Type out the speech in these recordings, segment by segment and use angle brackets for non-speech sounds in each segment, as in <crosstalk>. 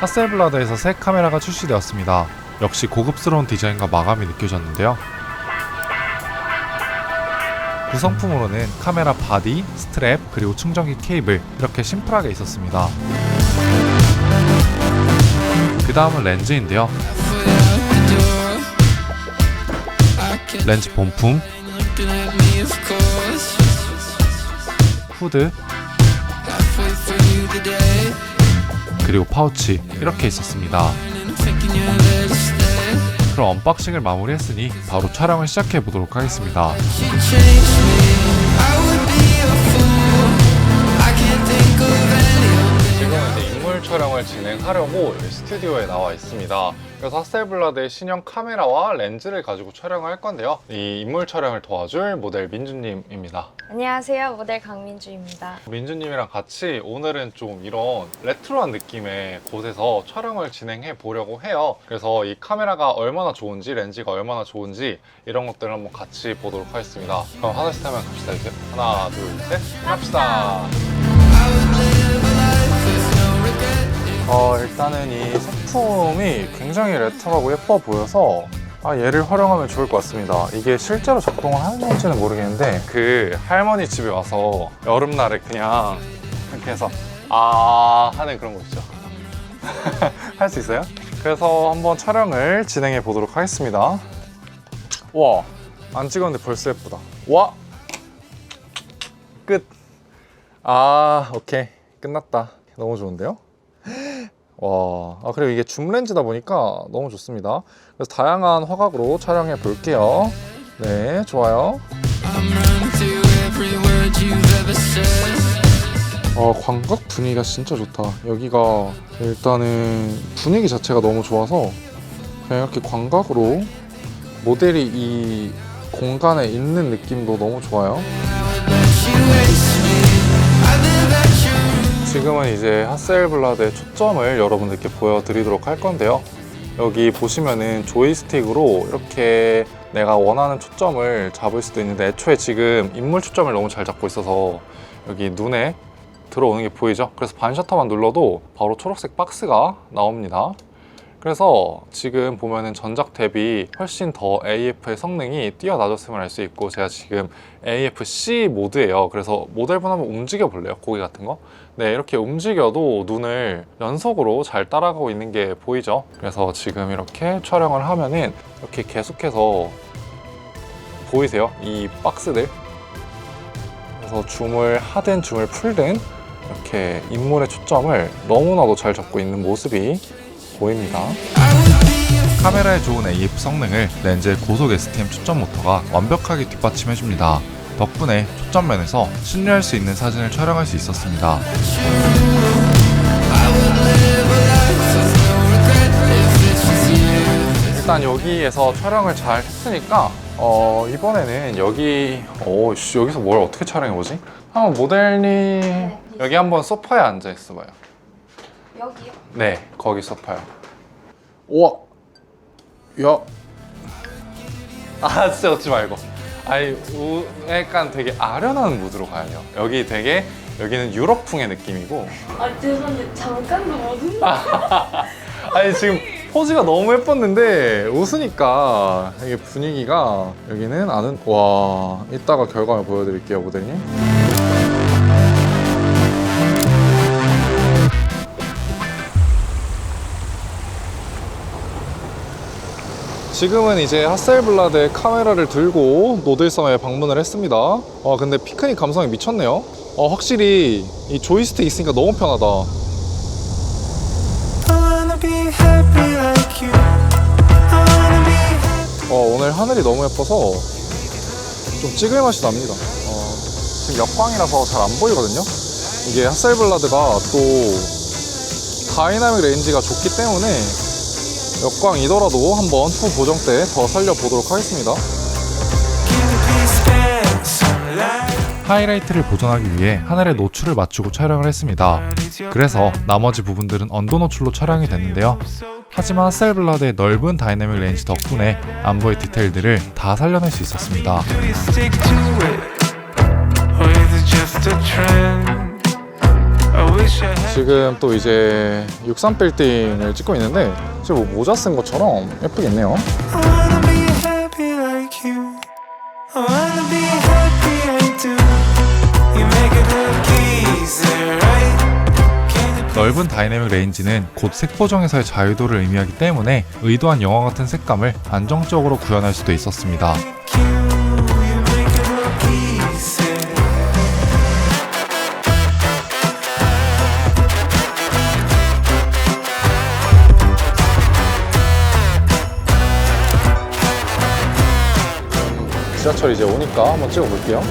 하셀블라드에서 새 카메라가 출시되었습니다. 역시 고급스러운 디자인과 마감이 느껴졌는데요. 구성품으로는 카메라 바디, 스트랩, 그리고 충전기 케이블 이렇게 심플하게 있었습니다. 그 다음은 렌즈인데요. 렌즈 본품, 후드, 그리고 파우치 이렇게 있었습니다. 그럼 언박싱을 마무리했으니 바로 촬영을 시작해 보도록 하겠습니다. 촬영을 진행하려고 스튜디오에 나와 있습니다. 그래서 하셀블라드의 신형 카메라와 렌즈를 가지고 촬영을 할 건데요. 이 인물 촬영을 도와줄 모델 민주님입니다. 안녕하세요. 모델 강민주입니다. 민주님이랑 같이 오늘은 좀 이런 레트로한 느낌의 곳에서 촬영을 진행해 보려고 해요. 그래서 이 카메라가 얼마나 좋은지, 렌즈가 얼마나 좋은지 이런 것들을 한번 같이 보도록 하겠습니다. 그럼 하나씩 하면 갑시다. 이제 하나, 둘, 셋, 갑시다. 어, 일단은 이 소품이 굉장히 레트로하고 예뻐 보여서 아, 얘를 활용하면 좋을 것 같습니다. 이게 실제로 작동을 하는 건지는 모르겠는데 그 할머니 집에 와서 여름날에 그냥 이렇게 해서 아 하는 그런 거 있죠. <laughs> 할 수 있어요? 그래서 한번 촬영을 진행해 보도록 하겠습니다. 와, 안 찍었는데 벌써 예쁘다. 와! 끝. 아, 오케이. 끝났다. 너무 좋은데요? 와, 아, 그리고 이게 줌 렌즈다 보니까 너무 좋습니다. 그래서 다양한 화각으로 촬영해 볼게요. 네, 좋아요. 어, 광각 분위기가 진짜 좋다. 여기가 일단은 분위기 자체가 너무 좋아서 그냥 이렇게 광각으로 모델이 이 공간에 있는 느낌도 너무 좋아요. 지금은 이제 하셀블라드의 초점을 여러분들께 보여드리도록 할 건데요. 여기 보시면은 조이스틱으로 이렇게 내가 원하는 초점을 잡을 수도 있는데 애초에 지금 인물 초점을 너무 잘 잡고 있어서 여기 눈에 들어오는 게 보이죠? 그래서 반 셔터만 눌러도 바로 초록색 박스가 나옵니다. 그래서 지금 보면은 전작 대비 훨씬 더 AF의 성능이 뛰어나졌음을 알 수 있고 제가 지금 AF-C 모드예요. 그래서 모델분 한번 움직여 볼래요? 고개 같은 거? 네, 이렇게 움직여도 눈을 연속으로 잘 따라가고 있는 게 보이죠? 그래서 지금 이렇게 촬영을 하면은 이렇게 계속해서 보이세요? 이 박스들. 그래서 줌을 하든 줌을 풀든 이렇게 인물의 초점을 너무나도 잘 잡고 있는 모습이 보입니다. 카메라의 좋은 AF 성능을 렌즈의 고속 STM 초점 모터가 완벽하게 뒷받침해줍니다. 덕분에 초점면에서 신뢰할 수 있는 사진을 촬영할 수 있었습니다. 일단 여기에서 촬영을 잘 했으니까 어, 이번에는 여기 오, 씨, 여기서 뭘 어떻게 촬영해 보지? 한번 모델님 여기 한번 소파에 앉아 있어봐요. 여기요? 네, 거기 소파요. 우와, 야, 아 진짜 웃지 말고. 아니, 우, 약간 되게 아련한 무드로 가야 돼요. 여기 되게 여기는 유럽풍의 느낌이고. 아 죄송한데 잠깐도 못 웃는. <laughs> 아니 지금 포즈가 너무 예뻤는데 웃으니까 이게 분위기가 여기는 아는 와 이따가 결과를 보여드릴게요 모델님. 지금은 이제 하셀블라드의 카메라를 들고 노들섬에 방문을 했습니다. 어 근데 피크닉 감성이 미쳤네요. 어 확실히 이 조이스틱 있으니까 너무 편하다. 어, 오늘 하늘이 너무 예뻐서 좀 찍을 맛이 납니다. 어, 지금 역광이라서 잘 안 보이거든요. 이게 핫셀블라드가 또 다이나믹 레인지가 좋기 때문에 역광이더라도 한번 후 보정 때 더 살려보도록 하겠습니다. 하이라이트를 보존하기 위해 하늘의 노출을 맞추고 촬영을 했습니다. 그래서 나머지 부분들은 언더 노출로 촬영이 됐는데요. 하지만 핫셀블라드의 넓은 다이나믹 레인지 덕분에 안보의 디테일들을 다 살려낼 수 있었습니다. 지금 또 이제 63 빌딩을 찍고 있는데 지금 뭐 모자 쓴 것처럼 예쁘겠네요. 넓은 다이내믹 레인지는 곧 색보정에서의 자유도를 의미하기 때문에 의도한 영화 같은 색감을 안정적으로 구현할 수도 있었습니다. 지하철 이제 오니까 한번 찍어볼게요.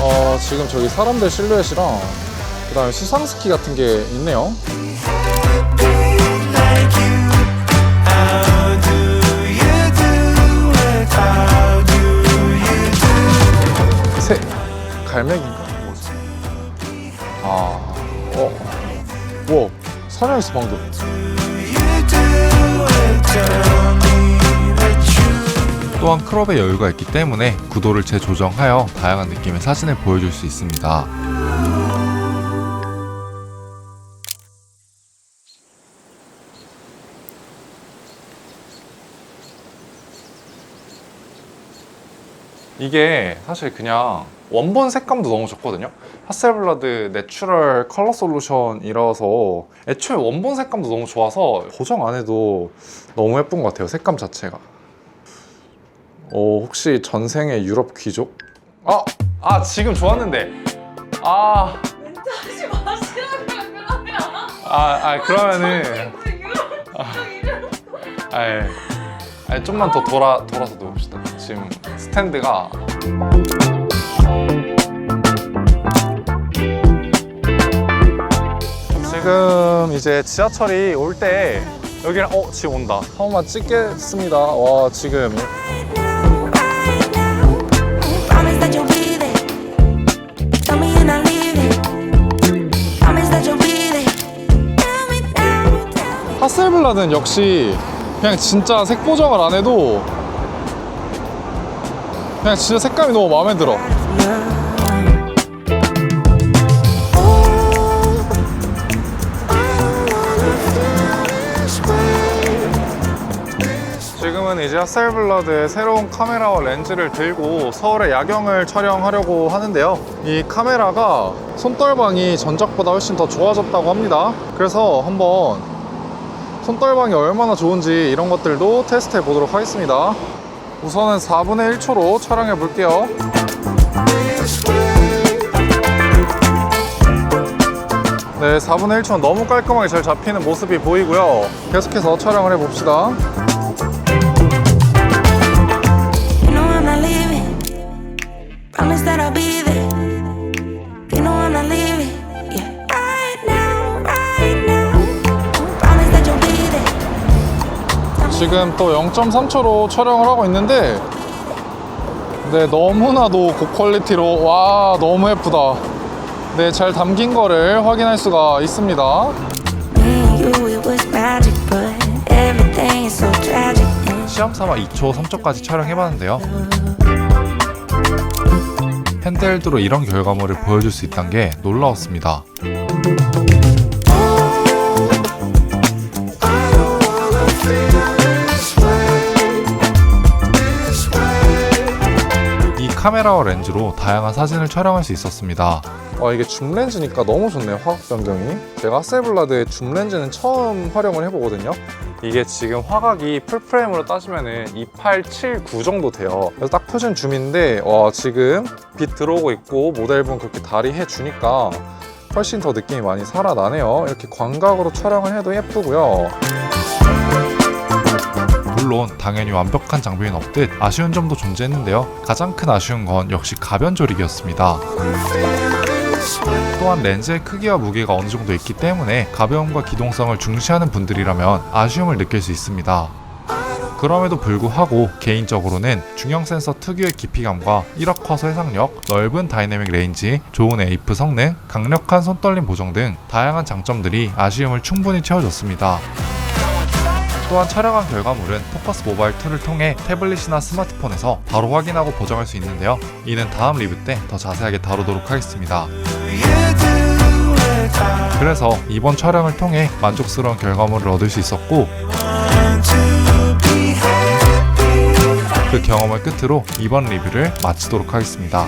어, 지금 저기 사람들 실루엣이랑 그 다음에 수상스키 같은 게 있네요. 사냥했어 방금. 또한 크롭의 여유가 있기 때문에 구도를 재조정하여 다양한 느낌의 사진을 보여줄 수 있습니다. 이게 사실 그냥 원본 색감도 너무 좋거든요. 하셀블라드 내추럴 컬러 솔루션이라서 애초에 원본 색감도 너무 좋아서 보정 안 해도 너무 예쁜 것 같아요. 색감 자체가. 어, 혹시 전생의 유럽 귀족? 아, 아 지금 좋았는데. 아, 하지 마시라고요 그러면. 아, 아 그러면은, 우리 유럽 이름. 아, 예. 아, 좀만 더 돌아 돌아서 놓읍시다. 지금 스탠드가 지금 이제 지하철이 올 때 여기랑 어 지금 온다. 한 번만 찍겠습니다. 와 지금. 하셀블라는 역시 그냥 진짜 색 보정을 안 해도 그냥 진짜 색감이 너무 마음에 들어. 지금은 이제 하셀블라드의 새로운 카메라와 렌즈를 들고 서울의 야경을 촬영하려고 하는데요. 이 카메라가 손떨방이 전작보다 훨씬 더 좋아졌다고 합니다. 그래서 한번 손떨방이 얼마나 좋은지 이런 것들도 테스트 해 보도록 하겠습니다. 우선은 4분의 1초로 촬영해 볼게요. 네, 4분의 1초는 너무 깔끔하게 잘 잡히는 모습이 보이고요. 계속해서 촬영을 해 봅시다. 지금 또 0.3초로 촬영을 하고 있는데 네 너무나도 고퀄리티로 와 너무 예쁘다. 네 잘 담긴 거를 확인할 수가 있습니다. 시험 삼아 2초 3초까지 촬영해봤는데요. 핸드헬드로 이런 결과물을 보여줄 수 있다는 게 놀라웠습니다 카메라와 렌즈로 다양한 사진을 촬영할 수 있었습니다. 아 이게 줌 렌즈니까 너무 좋네요 화각 변경이. 제가 하셀블라드의 줌 렌즈는 처음 활용을 해보거든요. 이게 지금 화각이 풀프레임으로 따지면 은 2879 정도 돼요. 그래서 딱 표준 줌인데 와 지금 빛 들어오고 있고 모델분 그렇게 다리 해주니까 훨씬 더 느낌이 많이 살아나네요. 이렇게 광각으로 촬영을 해도 예쁘고요. 물론 당연히 완벽한 장비는 없듯 아쉬운 점도 존재했는데요. 가장 큰 아쉬운 건 역시 가변 조립이었습니다. 또한 렌즈의 크기와 무게가 어느 정도 있기 때문에 가벼움과 기동성을 중시하는 분들이라면 아쉬움을 느낄 수 있습니다. 그럼에도 불구하고 개인적으로는 중형 센서 특유의 깊이감과 1억 화소 해상력, 넓은 다이내믹 레인지, 좋은 에이프 성능, 강력한 손떨림 보정 등 다양한 장점들이 아쉬움을 충분히 채워줬습니다. 또한 촬영한 결과물은 포커스 모바일 2를 통해 태블릿이나 스마트폰에서 바로 확인하고 보정할 수 있는데요. 이는 다음 리뷰 때 더 자세하게 다루도록 하겠습니다. 그래서 이번 촬영을 통해 만족스러운 결과물을 얻을 수 있었고. 그 경험을 끝으로 이번 리뷰를 마치도록 하겠습니다.